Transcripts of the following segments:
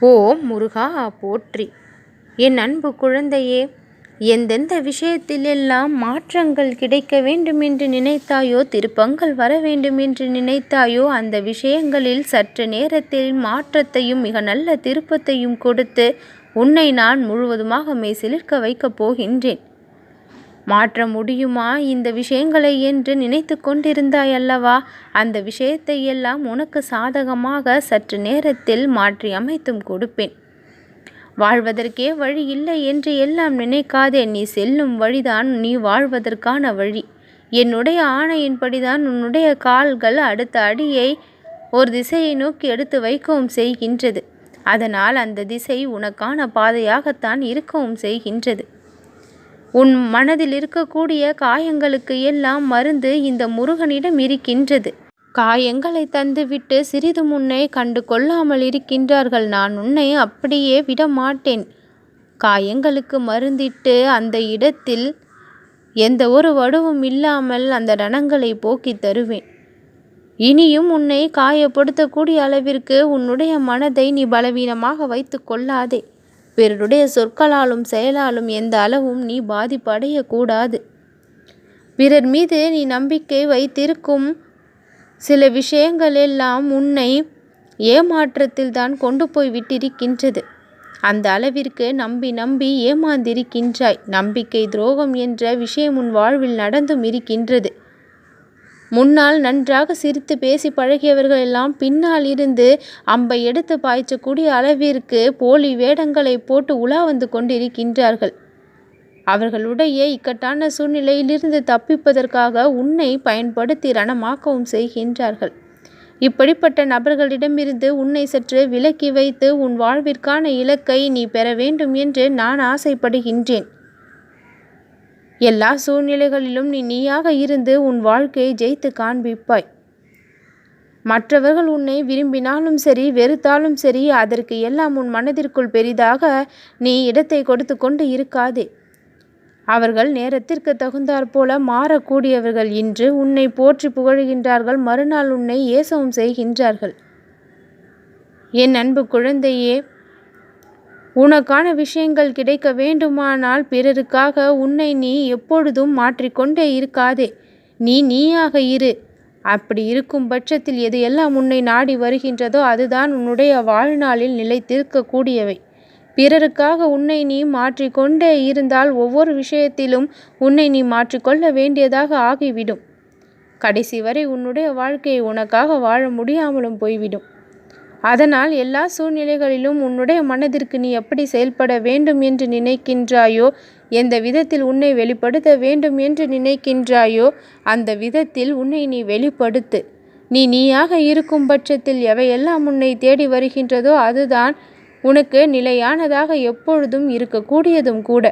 ஓ முருகா போற்றி. என் அன்பு குழந்தையே எந்தெந்த விஷயத்திலெல்லாம் மாற்றங்கள் கிடைக்க வேண்டுமென்று நினைத்தாயோ திருப்பங்கள் வர வேண்டுமென்று நினைத்தாயோ அந்த விஷயங்களில் சற்று நேரத்தில் மாற்றத்தையும் மிக நல்ல திருப்பத்தையும் கொடுத்து உன்னை நான் முழுவதுமாக மெய்சிலிர்க்க வைக்கப் போகின்றேன். மாற்ற முடியுமா? இந்த விஷயங்களை என்று நினைத்து கொண்டிருந்தாய் அல்லவா? அந்த விஷயத்தை எல்லாம் உனக்கு சாதகமாக சற்று நேரத்தில் மாற்றி அமைத்தும் கொடுப்பேன். வாழ்வதற்கே வழி இல்லை என்று எல்லாம் நினைக்காதே. நீ செல்லும் வழிதான் நீ வாழ்வதற்கான வழி. என்னுடைய ஆணையின்படிதான் உன்னுடைய கால்கள் அடுத்த அடியை ஒரு திசையை நோக்கி எடுத்து வைக்கவும் செய்கின்றது. அதனால் அந்த திசை உனக்கான பாதையாகத்தான் இருக்கவும் செய்கின்றது. உன் மனதில் இருக்கக்கூடிய காயங்களுக்கு எல்லாம் மருந்து இந்த முருகனிடம் இருக்கின்றது. காயங்களை தந்துவிட்டு சிறிது முன்னே கண்டு கொள்ளாமல் இருக்கின்றார்கள். நான் உன்னை அப்படியே விட மாட்டேன் காயங்களுக்கு மருந்திட்டு அந்த இடத்தில் எந்த ஒரு வடுவும் இல்லாமல் அந்த ரணங்களை போக்கி தருவேன். இனியும் உன்னை காயப்படுத்தக்கூடிய அளவிற்கு உன்னுடைய மனதை நீ பலவீனமாக வைத்து கொள்ளாதே. பிறருடைய சொற்களாலும் செயலாலும் எந்த அளவும் நீ பாதிப்படையக்கூடாது. பிறர் மீது நீ நம்பிக்கை வைத்திருக்கும் சில விஷயங்கள் எல்லாம் உன்னை ஏமாற்றத்தில் தான் கொண்டு போய் விட்டிருக்கின்றது. அந்த அளவிற்கு நம்பி நம்பி ஏமாந்திருக்கின்றாய். நம்பிக்கை துரோகம் என்ற விஷயம் உன் வாழ்வில் நடந்தும் இருக்கின்றது. முன்னால் நன்றாக சிரித்து பேசி பழகியவர்கள் எல்லாம் பின்னால் இருந்து அம்பை எடுத்து பாய்ச்சக்கூடிய அளவிற்கு போலி வேடங்களை போட்டு உலா வந்து கொண்டிருக்கின்றார்கள். அவர்களுடைய இக்கட்டான சூழ்நிலையிலிருந்து தப்பிப்பதற்காக உன்னை பயன்படுத்தி ரணமாக்கவும் செய்கின்றார்கள். இப்படிப்பட்ட நபர்களிடமிருந்து உன்னை சற்று விலக்கி வைத்து உன் வாழ்விற்கான இலக்கை நீ பெற வேண்டும் என்று நான் ஆசைப்படுகின்றேன். எல்லா சூழ்நிலைகளிலும் நீ நீயாக இருந்து உன் வாழ்க்கையை ஜெயித்து காண்பிப்பாய். மற்றவர்கள் உன்னை விரும்பினாலும் சரி வெறுத்தாலும் சரி அதற்கு எல்லாம் உன் மனதிற்குள் பெரிதாக நீ இடத்தை கொடுத்து கொண்டு இருக்காதே. அவர்கள் நேரத்திற்கு தகுந்தாற்போல மாறக்கூடியவர்கள் இன்று உன்னை போற்றி புகழ்கின்றார்கள் மறுநாள் உன்னை ஏசவும் செய்கின்றார்கள். என் அன்பு குழந்தையே உனக்கான விஷயங்கள் கிடைக்க வேண்டுமானால் பிறருக்காக உன்னை நீ எப்பொழுதும் மாற்றிக்கொண்டே இருக்காதே. நீ நீயாக இரு. அப்படி இருக்கும் பட்சத்தில் எது எல்லாம் உன்னை நாடி வருகின்றதோ அதுதான் உன்னுடைய வாழ்நாளில் நிலைத்திருக்கக்கூடியவை. பிறருக்காக உன்னை நீ மாற்றிக்கொண்டே இருந்தால் ஒவ்வொரு விஷயத்திலும் உன்னை நீ மாற்றிக்கொள்ள வேண்டியதாக ஆகிவிடும். கடைசி வரை உன்னுடைய வாழ்க்கையை உனக்காக வாழ முடியாமலும் போய்விடும். அதனால் எல்லா சூழ்நிலைகளிலும் உன்னுடைய மனதிற்கு நீ எப்படி செயல்பட வேண்டும் என்று நினைக்கின்றாயோ எந்த விதத்தில் உன்னை வெளிப்படுத்த வேண்டும் என்று நினைக்கின்றாயோ அந்த விதத்தில் உன்னை நீ வெளிப்படுத்து. நீ நீயாக இருக்கும் பட்சத்தில் எவையெல்லாம் உன்னை தேடி வருகின்றதோ அதுதான் உனக்கு நிலையானதாக எப்பொழுதும் இருக்கக்கூடியதும் கூட.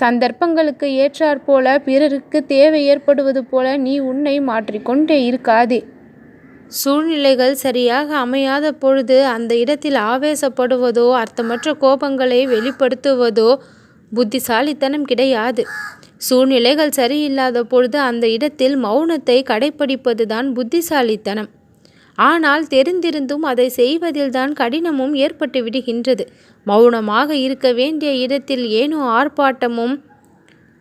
சந்தர்ப்பங்களுக்கு ஏற்றாற்போல பிறருக்கு தேவை ஏற்படுவது போல நீ உன்னை மாற்றிக்கொண்டே இருக்காதே. சூழ்நிலைகள் சரியாக அமையாத பொழுது அந்த இடத்தில் ஆவேசப்படுவதோ அர்த்தமற்ற கோபங்களை வெளிப்படுத்துவதோ புத்திசாலித்தனம் கிடையாது. சூழ்நிலைகள் சரியில்லாத பொழுது அந்த இடத்தில் மௌனத்தை கடைப்பிடிப்பதுதான் புத்திசாலித்தனம். ஆனால் தெரிந்திருந்தும் அதை செய்வதில்தான் கடினமும் ஏற்பட்டு விடுகின்றது. மௌனமாக இருக்க வேண்டிய இடத்தில் ஏனோ ஆர்ப்பாட்டமும்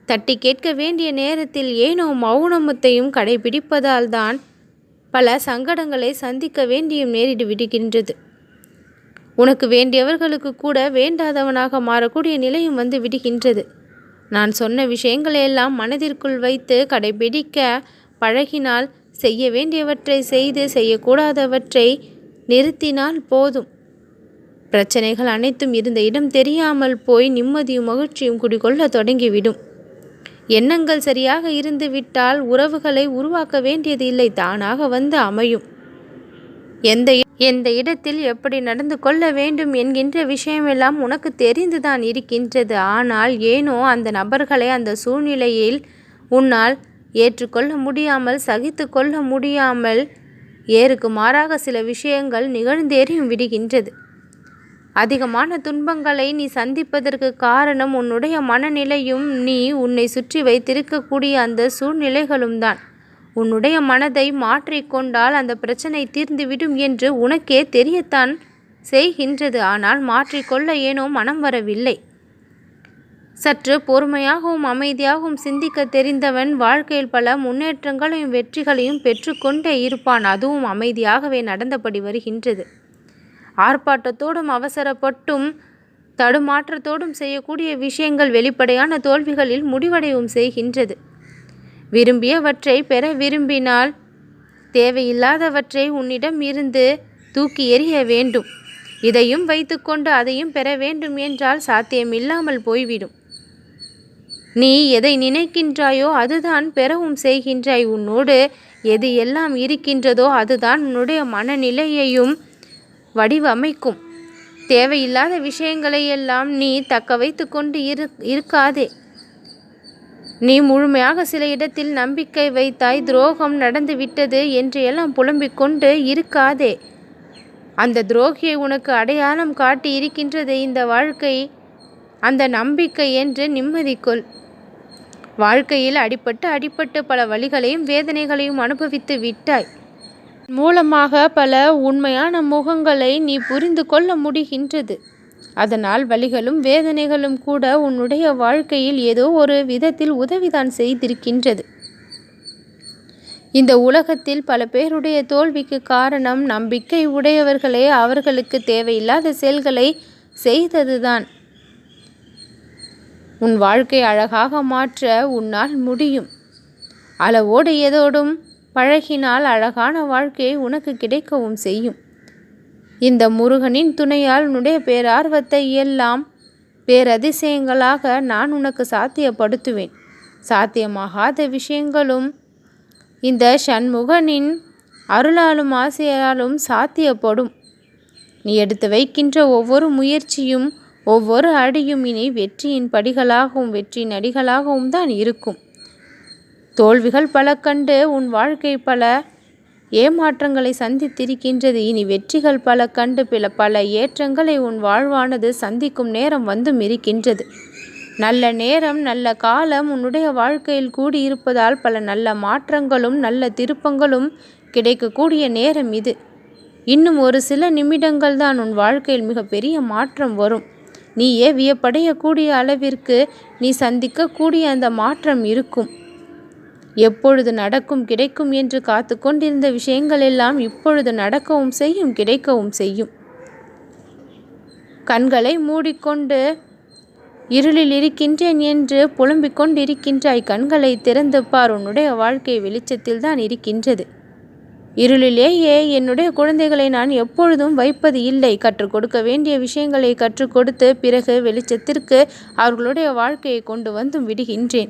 தட்டி கேட்க வேண்டிய நேரத்தில் ஏனோ மௌனமத்தையும் கடைபிடிப்பதால் தான் பல சங்கடங்களை சந்திக்க வேண்டியும் நேரிட்டு விடுகின்றது. உனக்கு வேண்டியவர்களுக்கு கூட வேண்டாதவனாக மாறக்கூடிய நிலையும் வந்து விடுகின்றது. நான் சொன்ன விஷயங்களையெல்லாம் மனதிற்குள் வைத்து கடைபிடிக்க பழகினால் செய்ய வேண்டியவற்றை செய்து செய்யக்கூடாதவற்றை நிறுத்தினால் போதும். பிரச்சனைகள் அனைத்தும் இருந்த இடம் தெரியாமல் போய் நிம்மதியும் மகிழ்ச்சியும் குடிகொள்ள தொடங்கிவிடும். எண்ணங்கள் சரியாக இருந்துவிட்டால் உறவுகளை உருவாக்க வேண்டியது இல்லை தானாக வந்து அமையும். எந்த எந்த இடத்தில் எப்படி நடந்து கொள்ள வேண்டும் என்கின்ற விஷயமெல்லாம் உனக்கு தெரிந்துதான் இருக்கின்றது. ஆனால் ஏனோ அந்த நபர்களை அந்த சூழ்நிலையில் உன்னால் ஏற்றுக்கொள்ள முடியாமல் சகித்து கொள்ள முடியாமல் ஏருக்கு மாறாக சில விஷயங்கள் நிகழ்ந்தேறியும் விடுகின்றது. அதிகமான துன்பங்களை நீ சந்திப்பதற்கு காரணம் உன்னுடைய மனநிலையும் நீ உன்னை சுற்றி வைத்திருக்கக்கூடிய அந்த சூழ்நிலைகளும் தான் உன்னுடைய மனதை மாற்றிக்கொண்டால் அந்த பிரச்சனை தீர்ந்துவிடும் என்று உனக்கே தெரியத்தான் செய்கின்றது. ஆனால் மாற்றிக்கொள்ள ஏனோ மனம் வரவில்லை. சற்று பொறுமையாகவும் அமைதியாகவும் சிந்திக்க தெரிந்தவன் வாழ்க்கையில் பல முன்னேற்றங்களையும் வெற்றிகளையும் பெற்றுக்கொண்டே இருப்பான். அதுவும் அமைதியாகவே நடந்தபடி வருகின்றது. ஆர்ப்பாட்டத்தோடும் அவசரப்பட்டும் தடுமாற்றத்தோடும் செய்யக்கூடிய விஷயங்கள் வெளிப்படையான தோல்விகளில் முடிவடையவும் செய்கின்றது. விரும்பியவற்றை பெற விரும்பினால் தேவையில்லாதவற்றை உன்னிடம் இருந்து தூக்கி எறிய வேண்டும். இதையும் வைத்துக்கொண்டு அதையும் பெற வேண்டும் என்றால் சாத்தியமில்லாமல் போய்விடும். நீ எதை நினைக்கின்றாயோ அதுதான் பெறவும் செய்கின்றாய். உன்னோடு எது எல்லாம் இருக்கின்றதோ அதுதான் உன்னுடைய மனநிலையையும் வடிவமைக்கும். தேவையில்லாத விஷயங்களை எல்லாம் நீ தக்க வைத்து கொண்டு இரு இருக்காதே. நீ முழுமையாக சில இடத்தில் நம்பிக்கை வைத்தாய் துரோகம் நடந்து விட்டது என்று எல்லாம் புலம்பிக் கொண்டு இருக்காதே. அந்த துரோகியை உனக்கு அடையாளம் காட்டி இருக்கின்றது இந்த வாழ்க்கை. அந்த நம்பிக்கை என்று நிம்மதி கொள். வாழ்க்கையில் அடிபட்டு அடிபட்டு பல வழிகளையும் வேதனைகளையும் அனுபவித்து விட்டாய். மூலமாக பல உண்மையான முகங்களை நீ புரிந்து கொள்ள முடிகின்றது. அதனால் வழிகளும் வேதனைகளும் கூட உன்னுடைய வாழ்க்கையில் ஏதோ ஒரு விதத்தில் உதவிதான் செய்திருக்கின்றது. இந்த உலகத்தில் பல பேருடைய தோல்விக்கு காரணம் நம்பிக்கை உடையவர்களே அவர்களுக்கு தேவையில்லாத செயல்களை செய்ததுதான். உன் வாழ்க்கை அழகாக மாற்ற உன்னால் முடியும். அளவோடு எதோடும் பழகினால் அழகான வாழ்க்கையை உனக்கு கிடைக்கவும் செய்யும். இந்த முருகனின் துணையால் உன்னுடைய பேரார்வத்தை எல்லாம் பேரதிசயங்களாக நான் உனக்கு சாத்தியப்படுத்துவேன். சாத்தியமாகாத விஷயங்களும் இந்த சண்முகனின் அருளாலும் ஆசையாலும் சாத்தியப்படும். நீ எடுத்து வைக்கின்ற ஒவ்வொரு முயற்சியும் ஒவ்வொரு அடியும் இனி வெற்றியின் படிகளாகவும் வெற்றியின் அடிகளாகவும் தான் இருக்கும். தோல்விகள் பல கண்டு உன் வாழ்க்கை பல ஏமாற்றங்களை சந்தித்திருக்கின்றது. இனி வெற்றிகள் பல கண்டு பல பல ஏற்றங்களை உன் வாழ்வானது சந்திக்கும் நேரம் வந்தும் இருக்கின்றது. நல்ல நேரம் நல்ல காலம் உன்னுடைய வாழ்க்கையில் கூடியிருப்பதால் பல நல்ல மாற்றங்களும் நல்ல திருப்பங்களும் கிடைக்கக்கூடிய நேரம் இது. இன்னும் ஒரு சில நிமிடங்கள் தான் உன் வாழ்க்கையில் மிகப்பெரிய மாற்றம் வரும். நீ ஏ வியப்படையக்கூடிய அளவிற்கு நீ சந்திக்கக்கூடிய அந்த மாற்றம் இருக்கும். எப்பொழுது நடக்கும் கிடைக்கும் என்று காத்து கொண்டிருந்த விஷயங்கள் எல்லாம் இப்பொழுது நடக்கவும் செய்யும் கிடைக்கவும் செய்யும். கண்களை மூடிக்கொண்டு இருளில் இருக்கின்றேன் என்று புலம்பிக் கொண்டிருக்கின்றாய். கண்களை திறந்து பார் உன்னுடைய வாழ்க்கை வெளிச்சத்தில் தான் இருக்கின்றது. இருளிலேயே என்னுடைய குழந்தைகளை நான் எப்பொழுதும் வைப்பது இல்லை. கற்றுக் கொடுக்க வேண்டிய விஷயங்களை கற்றுக் கொடுத்து பிறகு வெளிச்சத்திற்கு அவர்களுடைய வாழ்க்கையை கொண்டு வந்தும் விடுகின்றேன்.